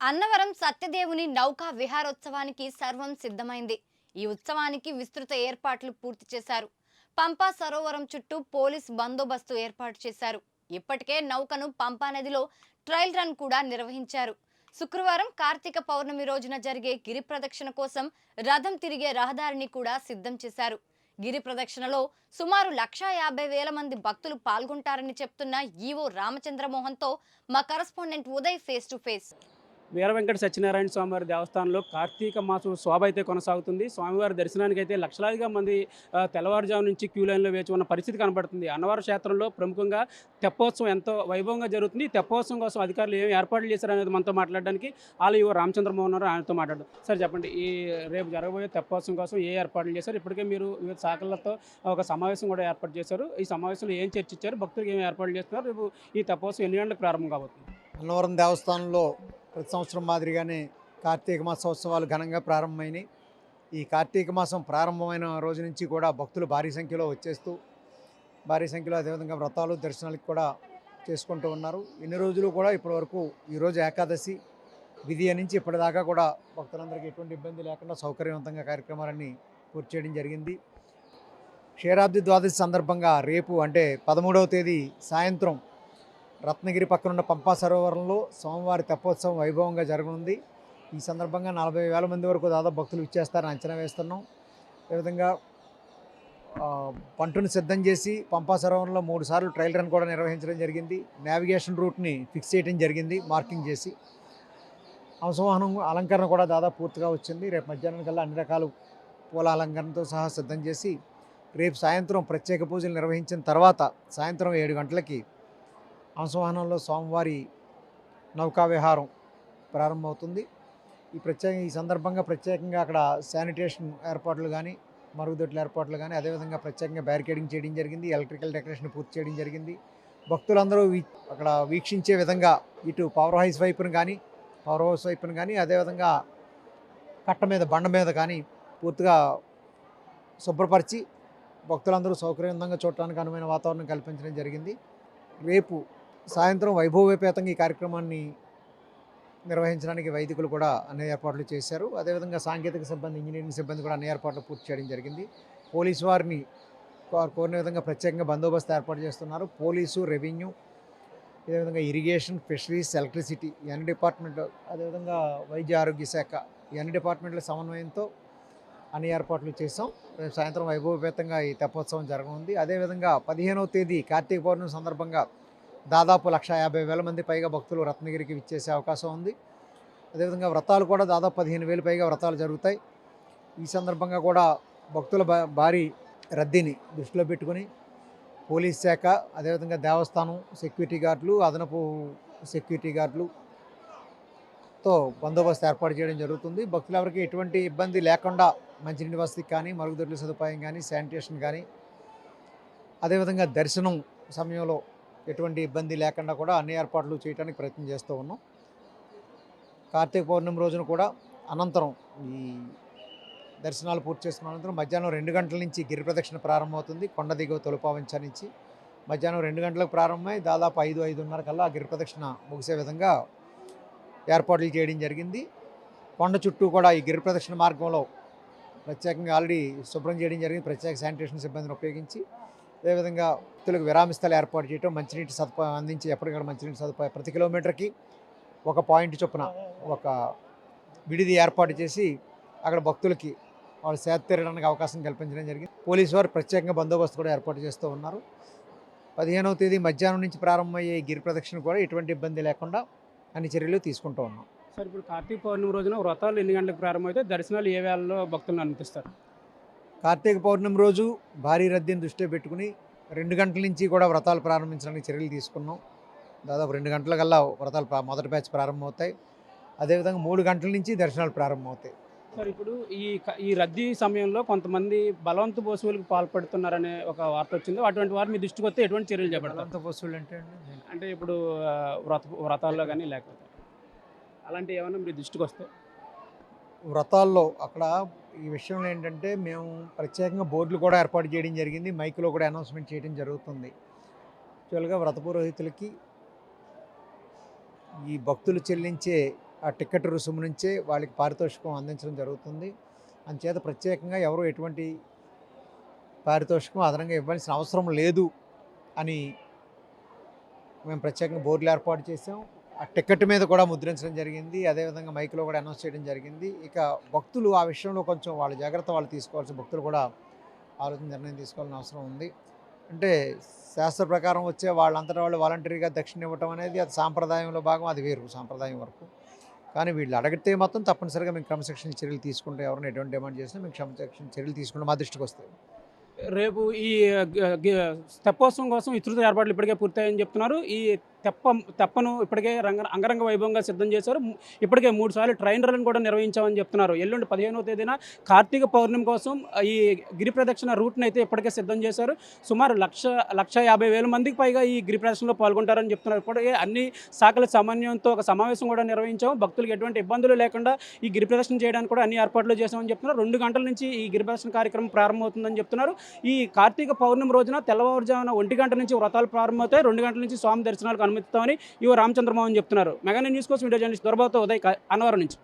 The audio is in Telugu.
అన్నవరం సత్యదేవుని నౌకా విహారోత్సవానికి సర్వం సిద్ధమైంది. ఈ ఉత్సవానికి విస్తృత ఏర్పాట్లు పూర్తి చేశారు. పంపా సరోవరం చుట్టూ పోలీస్ బందోబస్తు ఏర్పాటు చేశారు. ఇప్పటికే నౌకను పంపా నదిలో ట్రయల్ రన్ కూడా నిర్వహించారు. శుక్రవారం కార్తీక పౌర్ణమి రోజున జరిగే గిరి ప్రదక్షిణ కోసం రథం తిరిగే రహదారిని కూడా సిద్ధం చేశారు. గిరి ప్రదక్షిణలో సుమారు లక్షా యాభై వేల మంది భక్తులు పాల్గొంటారని చెప్తున్న ఈవో రామచంద్రమోహన్తో మా correspondent Uday face to face. Veera Venkata Satyanarayana స్వామివారి దేవస్థానంలో కార్తీక మాసం శోభ అయితే కొనసాగుతుంది. స్వామివారి దర్శనానికి అయితే లక్షలాదిగా మంది తెల్లవారుజాము నుంచి క్యూ లైన్లో వేచి ఉన్న పరిస్థితి కనబడుతుంది. అన్నవరం క్షేత్రంలో ప్రముఖంగా తెప్పోత్సవం ఎంతో వైభవంగా జరుగుతుంది. తెప్పోత్సవం కోసం అధికారులు ఏం ఏర్పాట్లు చేశారు అనేది మనతో మాట్లాడడానికి ఆలయ రామచంద్రమోహన్ ఉన్నారు. ఆయనతో మాట్లాడడం సార్ చెప్పండి ఈ రేపు జరగబోయే తెప్పోత్సవం కోసం ఏ ఏర్పాట్లు చేశారు? ఇప్పటికే మీరు వివిధ శాఖలతో ఒక సమావేశం కూడా ఏర్పాటు చేశారు. ఈ సమావేశంలో ఏం చర్చించారు? భక్తులకు ఏం ఏర్పాట్లు చేస్తున్నారు? రేపు ఈ తెప్పోత్సవం ఎన్ని గంటలకు ప్రారంభం కాబోతుంది? అన్నవరం దేవస్థానంలో ప్రతి సంవత్సరం మాదిరిగానే కార్తీక మాసోత్సవాలు ఘనంగా ప్రారంభమైనాయి. ఈ కార్తీక మాసం ప్రారంభమైన రోజు నుంచి కూడా భక్తులు భారీ సంఖ్యలో వచ్చేస్తూ భారీ సంఖ్యలో అదేవిధంగా వ్రతాలు దర్శనాలకు కూడా చేసుకుంటూ ఉన్నారు. ఎన్ని రోజులు కూడా ఇప్పటివరకు ఈరోజు ఏకాదశి విధి నుంచి ఇప్పటిదాకా కూడా భక్తులందరికీ ఎటువంటి ఇబ్బంది లేకుండా సౌకర్యవంతంగా కార్యక్రమాలన్నీ పూర్తి చేయడం జరిగింది. క్షీరాబ్ది ద్వాదశి సందర్భంగా రేపు అంటే పదమూడవ తేదీ సాయంత్రం రత్నగిరి పక్కనున్న పంపా సరోవరంలో సోమవారి తెప్పోత్సవం వైభవంగా జరగనుంది. ఈ సందర్భంగా నలభై వేల మంది వరకు దాదాపు భక్తులు ఇచ్చేస్తారని అంచనా వేస్తున్నాం. ఈ విధంగా పంటును సిద్ధం చేసి పంపా సరోవరంలో మూడు సార్లు ట్రయల్ రన్ కూడా నిర్వహించడం జరిగింది. నావిగేషన్ రూట్ని ఫిక్స్ చేయడం జరిగింది మార్కింగ్ చేసి. అంశవాహనం అలంకరణ కూడా దాదాపు పూర్తిగా వచ్చింది. రేపు మధ్యాహ్నం కల్లా అన్ని రకాల పూల అలంకరణతో సహా సిద్ధం చేసి రేపు సాయంత్రం ప్రత్యేక పూజలు నిర్వహించిన తర్వాత సాయంత్రం ఏడు గంటలకి అంశవాహనంలో స్వామివారి నౌకా విహారం ప్రారంభమవుతుంది. ఈ ప్రత్యేక ఈ సందర్భంగా ప్రత్యేకంగా అక్కడ శానిటేషన్ ఏర్పాట్లు కానీ మరుగుదొడ్ల ఏర్పాట్లు కానీ అదేవిధంగా ప్రత్యేకంగా బ్యారికేడింగ్ చేయడం జరిగింది. ఎలక్ట్రికల్ డెకరేషన్ పూర్తి చేయడం జరిగింది. భక్తులందరూ వీ అక్కడ వీక్షించే విధంగా ఇటు పవర్ హౌస్ వైపును కానీ పవర్ హౌస్ వైపును కానీ అదేవిధంగా కట్ట మీద బండ మీద కానీ పూర్తిగా శుభ్రపరిచి భక్తులందరూ సౌకర్యవంతంగా చూడటానికి అనువైన వాతావరణం కల్పించడం జరిగింది. రేపు సాయంత్రం వైభవోపేతంగా ఈ కార్యక్రమాన్ని నిర్వహించడానికి వైదికులు కూడా అన్ని ఏర్పాట్లు చేశారు. అదేవిధంగా సాంకేతిక సిబ్బంది ఇంజనీరింగ్ సిబ్బంది కూడా అన్ని ఏర్పాట్లు పూర్తి చేయడం జరిగింది. పోలీసు వారిని కోరిన విధంగా ప్రత్యేకంగా బందోబస్తు ఏర్పాటు చేస్తున్నారు. పోలీసు రెవెన్యూ అదేవిధంగా irrigation fisheries electricity and department అదేవిధంగా వైద్య ఆరోగ్య శాఖ ఎన్ డిపార్ట్మెంట్ల సమన్వయంతో అన్ని ఏర్పాట్లు చేసాం రేపు సాయంత్రం వైభవపేతంగా ఈ తెప్పోత్సవం జరగనుంది. అదేవిధంగా పదిహేనవ తేదీ కార్తీక పౌర్ణమి సందర్భంగా దాదాపు లక్ష యాభై వేల మంది పైగా భక్తులు రత్నగిరికి విచ్చేసే అవకాశం ఉంది. అదేవిధంగా వ్రతాలు కూడా దాదాపు పదిహేను వేలు పైగా వ్రతాలు జరుగుతాయి. ఈ సందర్భంగా కూడా భక్తుల భారీ రద్దీని దృష్టిలో పెట్టుకుని పోలీస్ శాఖ అదేవిధంగా దేవస్థానం సెక్యూరిటీ గార్డులు అదనపు సెక్యూరిటీ గార్డులు తో బందోబస్తు ఏర్పాటు చేయడం జరుగుతుంది. భక్తులెవరికి ఎటువంటి ఇబ్బంది లేకుండా మంచినీటి వసతి కానీ మరుగుదొడ్ల సదుపాయం కానీ శానిటేషన్ కానీ అదేవిధంగా దర్శనం సమయంలో ఎటువంటి ఇబ్బంది లేకుండా కూడా అన్ని ఏర్పాట్లు చేయడానికి ప్రయత్నం చేస్తూ ఉన్నాం. కార్తీక పౌర్ణమి రోజున కూడా అనంతరం ఈ దర్శనాలు పూర్తి చేసుకున్న అనంతరం మధ్యాహ్నం రెండు గంటల నుంచి గిరి ప్రదక్షిణ ప్రారంభమవుతుంది. కొండ దిగువ తొలుపావంచ నుంచి మధ్యాహ్నం రెండు గంటలకు ప్రారంభమై దాదాపు ఐదు ఐదున్నర కల్లా గిరి ప్రదక్షిణ ముగిసే విధంగా ఏర్పాట్లు చేయడం జరిగింది. కొండ చుట్టూ కూడా ఈ గిరి ప్రదక్షిణ మార్గంలో ప్రత్యేకంగా ఆల్రెడీ శుభ్రం చేయడం జరిగింది. ప్రత్యేక శానిటేషన్ సిబ్బందిని ఉపయోగించి అదేవిధంగా భక్తులకు విరామ స్థలాలు ఏర్పాటు చేయడం మంచినీటి సదుపాయం అందించి ఎప్పటికక్కడ మంచినీటి సదుపాయం ప్రతి కిలోమీటర్కి ఒక పాయింట్ చొప్పున ఒక విడిది ఏర్పాటు చేసి అక్కడ భక్తులకి వాళ్ళు సేద తీరడానికి అవకాశం కల్పించడం జరిగింది. పోలీసు వారు ప్రత్యేకంగా బందోబస్తు కూడా ఏర్పాటు చేస్తూ ఉన్నారు. పదిహేనవ తేదీ మధ్యాహ్నం నుంచి ప్రారంభమయ్యే గిరి ప్రదక్షిణ కూడా ఎటువంటి ఇబ్బంది లేకుండా అన్ని చర్యలు తీసుకుంటూ ఉన్నాం. సార్ ఇప్పుడు కార్తీక పౌర్ణమి రోజున వ్రతాలు ఎన్ని గంటలకు ప్రారంభమైతే దర్శనాలు ఏ వేళల్లో భక్తులను అనుమతిస్తారు కార్తీక పౌర్ణమి రోజు భారీ రద్దీని దృష్టిలో పెట్టుకుని రెండు గంటల నుంచి కూడా వ్రతాలు ప్రారంభించడానికి చర్యలు తీసుకున్నాం. దాదాపు రెండు గంటల కల్లా వ్రతాలు మొదటి బ్యాచ్ ప్రారంభమవుతాయి. అదేవిధంగా మూడు గంటల నుంచి దర్శనాలు ప్రారంభమవుతాయి. సార్ ఇప్పుడు ఈ ఈ రద్దీ సమయంలో కొంతమంది బలవంత పశువులకు పాల్పడుతున్నారనే ఒక వార్త వచ్చింది. అటువంటి వారు మీ దృష్టికి వస్తే ఎటువంటి చర్యలు చేపడతారు? బలవంత పశువులు అంటే అంటే ఇప్పుడు వ్రత వ్రతాల్లో కానీ లేకపోతే? అలాంటి ఏమైనా మీ దృష్టికి వస్తే? వ్రతాల్లో అక్కడ ఈ విషయంలో ఏంటంటే మేము ప్రత్యేకంగా బోర్డులు కూడా ఏర్పాటు చేయడం జరిగింది. మైకులో కూడా అనౌన్స్మెంట్ చేయడం జరుగుతుంది. యాక్చువల్గా వ్రత పురోహితులకి ఈ భక్తులు చెల్లించే ఆ టికెట్ రుసుము నుంచే వాళ్ళకి పారితోషికం అందించడం జరుగుతుంది. అంచేత ప్రత్యేకంగా ఎవరు ఎటువంటి పారితోషికం అదనంగా ఇవ్వాల్సిన అవసరం లేదు అని మేము ప్రత్యేకంగా బోర్డులు ఏర్పాటు చేసాం ఆ టికెట్ మీద కూడా ముద్రించడం జరిగింది. అదేవిధంగా మైక్లో కూడా అనౌన్స్ చేయడం జరిగింది. ఇక భక్తులు ఆ విషయంలో కొంచెం వాళ్ళ జాగ్రత్త వాళ్ళు తీసుకోవాల్సిన భక్తులు కూడా ఆలోచన నిర్ణయం తీసుకోవాల్సిన అవసరం ఉంది. అంటే శాస్త్ర ప్రకారం వచ్చే వాళ్ళంతటా వాళ్ళు వాలంటరీగా దక్షిణ ఇవ్వటం అనేది అది సాంప్రదాయంలో భాగం అది వేరు సాంప్రదాయం వరకు. కానీ వీళ్ళు అడిగితే మాత్రం తప్పనిసరిగా మేము క్రమశిక్షణ చర్యలు తీసుకుంటే ఎవరైనా ఎటువంటి డిమాండ్ చేసినా మేము క్రమశిక్షణ చర్యలు తీసుకుంటే మా దృష్టికి వస్తాయి. రేపు ఈ తెప్పోత్సవం కోసం విస్తృత ఏర్పాట్లు ఇప్పటికే పూర్తయ్యని చెప్తున్నారు. ఈ తెప్ప తెప్పను ఇప్పటికే రంగ అంగరంగ వైభవంగా సిద్ధం చేశారు. ఇప్పటికే మూడు సార్లు ట్రైన్ రన్ కూడా నిర్వహించామని చెప్తున్నారు. ఎల్లుండి పదిహేనవ తేదీన కార్తీక పౌర్ణమి కోసం ఈ గిరి ప్రదక్షిణ రూట్ని అయితే ఇప్పటికే సిద్ధం చేశారు. సుమారు లక్ష లక్ష యాభై వేల మందికి పైగా ఈ గిరి ప్రదక్షిణలో పాల్గొంటారని చెప్తున్నారు. ఇప్పటికే అన్ని శాఖల సమన్వయంతో ఒక సమావేశం కూడా నిర్వహించాము. భక్తులకు ఎటువంటి ఇబ్బందులు లేకుండా ఈ గిరి ప్రదక్షిణ చేయడానికి కూడా అన్ని ఏర్పాట్లు చేశామని చెప్తున్నారు. రెండు గంటల నుంచి ఈ గిరి ప్రదక్షిణ కార్యక్రమం ప్రారంభమవుతుందని చెప్తున్నారు. ఈ కార్తీక పౌర్ణమి రోజున తెల్లవారుజామున ఒంటి గంట నుంచి వ్రతాలు ప్రారంభమవుతాయి. రెండు గంటల నుంచి స్వామి దర్శనాలకు అనుమతిస్తామని ఇవో రామచంద్రమోహన్ చెప్తున్నారు. మెగానీ న్యూస్ కోసం వీడియో జర్నలిస్ట్ దొరబాతో ఉదయ్ అన్నవరం నుంచి.